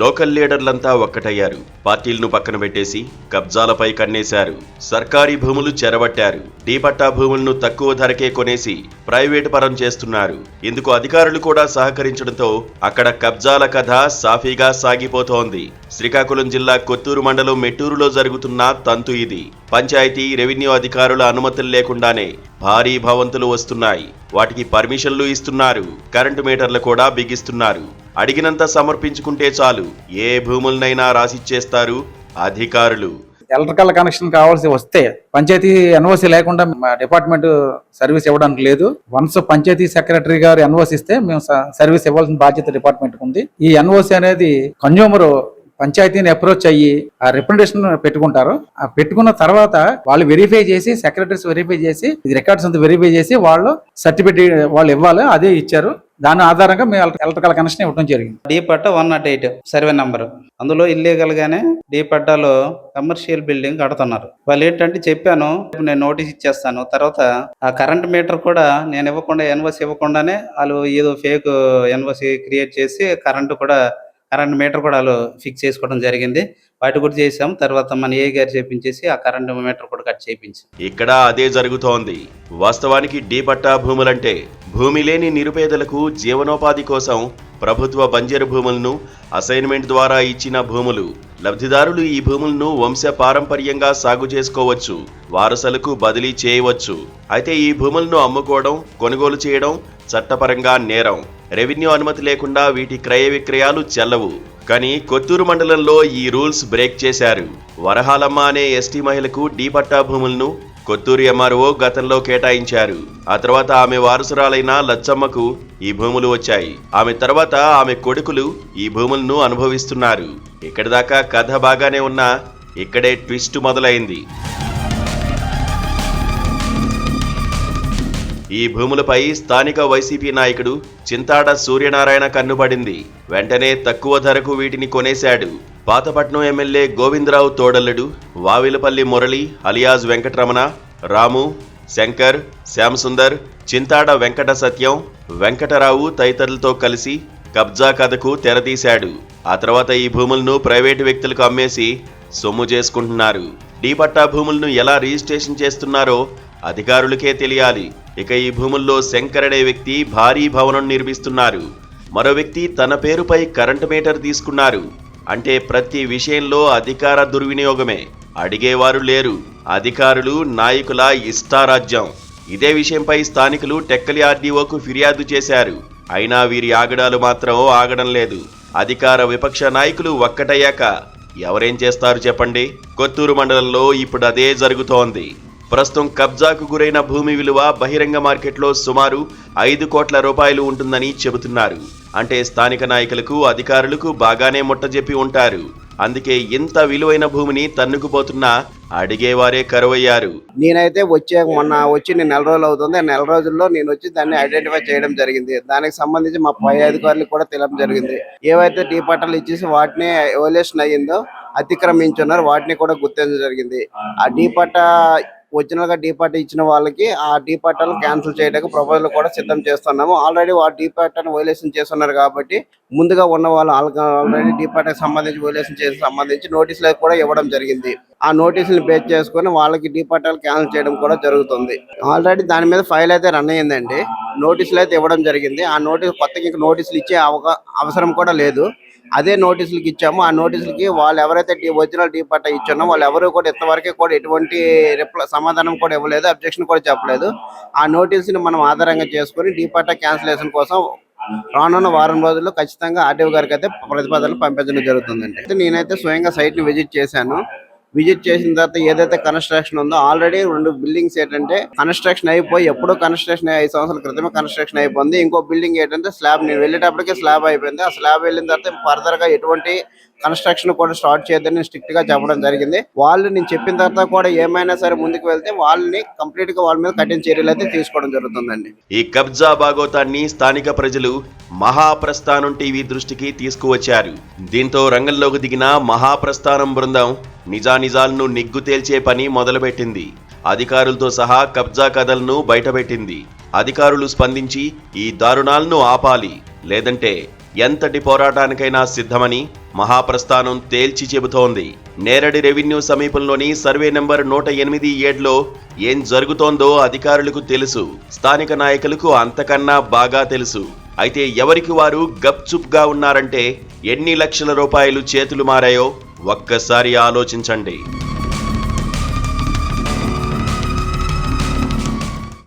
Local లీడర్లంతా ఒక్కటయ్యారు. పార్టీలను పక్కన పెట్టేసి కబ్జాలపై కన్నేశారు. సర్కారీ భూములు చెరబట్టారు. డీపట్టా భూములను తక్కువ ధరకే కొనేసి ప్రైవేటు పరం చేస్తున్నారు. ఇందుకు అధికారులు కూడా సహకరించడంతో అక్కడ కబ్జాల కథ సాఫీగా సాగిపోతోంది. శ్రీకాకుళం జిల్లా కొత్తూరు మండలం మెట్టూరులో జరుగుతున్న తంతు ఇది. పంచాయతీ రెవెన్యూ అధికారుల అనుమతులు లేకుండానే భారీ భవంతులు వస్తున్నాయి. వాటికి పర్మిషన్లు ఇస్తున్నారు. కరెంటు మీటర్లు కూడా బిగిస్తున్నారు. అడిగినంత సమర్పించుకుంటే చాలు. ఏ భూములనైనా రాసిచ్చేస్తారు అధికారులు. ఎలక్ట్రికల్ కనెక్షన్ కావాల్సి వస్తే పంచాయతీ ఎన్ఓసి లేకుండా మా డిపార్ట్మెంట్ సర్వీస్ ఇవ్వడానికి లేదు. వన్స్ పంచాయతీ సెక్రటరీ గారు ఎన్ఓసి ఇస్తే మేము స- సర్వీస్ ఇవ్వాల్సిన బాధ్యత డిపార్ట్మెంట్ ఉంది. ఈ ఎన్ఓసి అనేది కన్జ్యూమర్ పంచాయతీని అప్రోచ్ అయ్యి ఆ రిప్రజెంటేషన్ పెట్టుకుంటారు. ఆ పెట్టుకున్న తర్వాత వాళ్ళు వెరిఫై చేసి సెక్రటరీస్ వెరిఫై చేసి రికార్డ్స్ అంతా వెరిఫై చేసి వాళ్ళు సర్టిఫికేట్ వాళ్ళు ఇవ్వాలి అదే ఇచ్చారు. దాని ఆధారంగా మేము ఎలక్ట్రికల్ కనెక్షన్ ఇవ్వడం జరిగింది. D patta one nought eight survey number. అందులో ఇల్లీగల్ గానే డీ పట్టాలో కమర్షియల్ బిల్డింగ్ కడుతున్నారు. వాళ్ళు ఏంటంటే చెప్పాను నేను నోటీస్ ఇచ్చేస్తాను. తర్వాత ఆ కరెంట్ మీటర్ కూడా నేను ఇవ్వకుండా ఎన్వస్ ఇవ్వకుండానే వాళ్ళు ఏదో ఫేక్ ఎన్వస్ క్రియేట్ చేసి కరెంటు కూడా కరెంట్ మీటర్ కూడా ఫిక్స్ చేసుకోవడం జరిగింది. వాటి కూడా చేసాం. తర్వాత మన ఏ గారు చేపించేసి ఆ కరెంట్ మీటర్ కూడా కట్ చేయించాం. ఇక్కడ అదే జరుగుతోంది. వాస్తవానికి డీ పట్టా భూములంటే భూమి లేని నిరుపేదలకు జీవనోపాధి కోసం ప్రభుత్వ బంజరు భూములను అసైన్మెంట్ ద్వారా ఇచ్చిన భూములు. లబ్ధిదారులు ఈ భూములను వంశ పారంపర్యంగా సాగు చేసుకోవచ్చు. వారసులకు బదిలీ చేయవచ్చు. అయితే ఈ భూములను అమ్ముకోవడం కొనుగోలు చేయడం చట్టపరంగా నేరం. రెవెన్యూ అనుమతి లేకుండా వీటి క్రయ విక్రయాలు చెల్లవు. కానీ కొత్తూరు మండలంలో ఈ రూల్స్ బ్రేక్ చేశారు. వరహాలమ్మ అనే ఎస్టీ మహిళకు డీ పట్టా భూములను కొత్తూరు ఎంఆర్ఓ గతంలో కేటాయించారు. ఆ తర్వాత ఆమె వారసురాలైన లచ్చమ్మకు ఈ భూములు వచ్చాయి. ఆమె తర్వాత ఆమె కొడుకులు ఈ భూములను అనుభవిస్తున్నారు. ఇక్కడి దాకా కథ బాగానే ఉన్నా ఇక్కడే ట్విస్ట్ మొదలైంది. ఈ భూములపై స్థానిక వైసీపీ నాయకుడు చింతాడ సూర్యనారాయణ కన్నుపడింది. వెంటనే తక్కువ ధరకు వీటిని కొనేశాడు. పాతపట్నం ఎమ్మెల్యే గోవిందరావు తోడల్లుడు వావిలపల్లి మురళి అలియాజ్ వెంకటరమణ రాము శంకర్ శ్యామసుందర్ చింతాడ వెంకట సత్యం వెంకటరావు తదితరులతో కలిసి కబ్జా కథకు తెరతీశాడు. ఆ తర్వాత ఈ భూములను ప్రైవేటు వ్యక్తులకు అమ్మేసి సొమ్ము చేసుకుంటున్నారు. డీపట్టా భూములను ఎలా రిజిస్ట్రేషన్ చేస్తున్నారో అధికారులకే తెలియాలి. ఇక ఈ భూముల్లో శంకరనే వ్యక్తి భారీ భవనం నిర్మిస్తున్నారు. మరో వ్యక్తి తన పేరుపై కరెంటు మీటర్ తీసుకున్నారు. అంటే ప్రతి విషయంలో అధికార దుర్వినియోగమే. అడిగేవారు లేరు. అధికారులు నాయకుల ఇష్టారాజ్యం. ఇదే విషయంపై స్థానికులు టెక్కలి ఆర్డీఓకు ఫిర్యాదు చేశారు. అయినా వీరి ఆగడాలు మాత్రం ఆగడం లేదు. అధికార విపక్ష నాయకులు ఒక్కటయ్యాక ఎవరేం చేస్తారు చెప్పండి? కొత్తూరు మండలంలో ఇప్పుడు అదే జరుగుతోంది. ప్రస్తుతం కబ్జాకు గురైన భూమి విలువ బహిరంగ మార్కెట్లో సుమారు ఐదు కోట్ల రూపాయలు ఉంటుందని చెబుతున్నారు. అంటే స్థానిక నాయకులకు అధికారులకు బాగానే ముట్టజెప్పి ఉంటారు. అందుకే ఇంత విలువైన భూమిని తన్నుకుపోతున్నా అడిగేవారే కరువయ్యారు. నేనైతే వచ్చే మొన్న వచ్చి నేను నెల రోజులు అవుతుంది. ఆ నెల రోజుల్లో నేను వచ్చి దాన్ని ఐడెంటిఫై చేయడం జరిగింది. దానికి సంబంధించి మా పై అధికారులకు కూడా తెలియడం జరిగింది. ఏవైతే టీ పట్టాలు ఇచ్చేసి వాటిని ఎవల్యూషన్ అయ్యిందో అతిక్రమించున్నారు. వాటిని కూడా గుర్తించడం జరిగింది. ఆ డీ పట్టా ఒరిజినల్గా డీ పార్టీ ఇచ్చిన వాళ్ళకి ఆ డీ పట్టాలు క్యాన్సిల్ చేయడానికి ప్రపోజల్ కూడా సిద్ధం చేస్తున్నాము. ఆల్రెడీ ఆ డీ పట్టాను వైలేషన్ చేస్తున్నారు కాబట్టి ముందుగా ఉన్న వాళ్ళు ఆల్రెడీ డీ పట్టాకి సంబంధించి వైలేషన్ చేసి సంబంధించి నోటీసులు కూడా ఇవ్వడం జరిగింది. ఆ నోటీసులు బేస్ చేసుకొని వాళ్ళకి డీ క్యాన్సిల్ చేయడం కూడా జరుగుతుంది. ఆల్రెడీ దాని మీద ఫైల్ అయితే రన్ అయ్యిందండి. నోటీసులు అయితే ఇవ్వడం జరిగింది. ఆ నోటీస్ కొత్తగా ఇంకా నోటీసులు ఇచ్చే అవకా అవసరం కూడా లేదు. అదే నోటీసులకి ఇచ్చాము. ఆ నోటీసులకి వాళ్ళు ఎవరైతే టీ ఒరిజినల్ డీ పట్టా ఇచ్చానో వాళ్ళు ఎవరు కూడా ఇంతవరకు కూడా ఎటువంటి రిప్లై సమాధానం కూడా ఇవ్వలేదు అబ్జెక్షన్ కూడా చెప్పలేదు. ఆ నోటీసుని మనం ఆధారంగా చేసుకొని డీ పట్టా క్యాన్సిలేషన్ కోసం రానున్న వారం రోజుల్లో ఖచ్చితంగా ఆర్టీఓ గారికి అయితే ప్రతిపాదనలు పంపించడం జరుగుతుందండి. అయితే నేనైతే స్వయంగా సైట్ని విజిట్ చేశాను. విజిట్ చేసిన తర్వాత ఏదైతే కన్స్ట్రక్షన్ ఉందో ఆల్రెడీ రెండు బిల్డింగ్స్ ఏంటంటే కన్స్ట్రక్షన్ అయిపోయి ఎప్పుడో కన్స్ట్రక్షన్ ఐదు సంవత్సరాల క్రితమే కన్స్ట్రక్షన్ అయిపోయింది. ఇంకో బిల్డింగ్ ఏంటంటే స్లాబ్ నేను వెళ్ళేటప్పటికే స్లాబ్ అయిపోయింది. ఆ స్లాబ్ వెళ్ళిన తర్వాత ఫర్దర్గా ఎటువంటి కన్స్ట్రక్షన్ కూడా స్టార్ట్ చేయొద్దని స్ట్రిక్ట్గా చెప్పడం జరిగింది. వాళ్ళు నేను చెప్పిన తర్వాత కూడా ఏమైనా సరే ముందుకు వెళ్తే వాళ్ళని కంప్లీట్గా వాళ్ళ మీద కఠిన చర్యలు అయితే తీసుకోవడం జరుగుతుందండి. ఈ కబ్జా బాగోతాన్ని స్థానిక ప్రజలు మహాప్రస్థానం టీవీ దృష్టికి తీసుకువచ్చారు. దీంతో రంగంలోకి దిగిన మహాప్రస్థానం బృందం నిజానిజాలను నిగ్గు తేల్చే పని మొదలుపెట్టింది. అధికారులతో సహా కబ్జా కథలను బయటపెట్టింది. అధికారులు స్పందించి ఈ దారుణాలను ఆపాలి. లేదంటే ఎంతటి పోరాటానికైనా సిద్ధమని మహాప్రస్థానం తేల్చి చెబుతోంది. నేరడి రెవెన్యూ సమీపంలోని సర్వే నెంబర్ నూట ఎనిమిది ఏడ్లో ఏం జరుగుతోందో అధికారులకు తెలుసు. స్థానిక నాయకులకు అంతకన్నా బాగా తెలుసు. అయితే ఎవరికి వారు గప్చుప్గా ఉన్నారంటే ఎన్ని లక్షల రూపాయలు చేతులు మారాయో ఒక్కసారి ఆలోచించండి.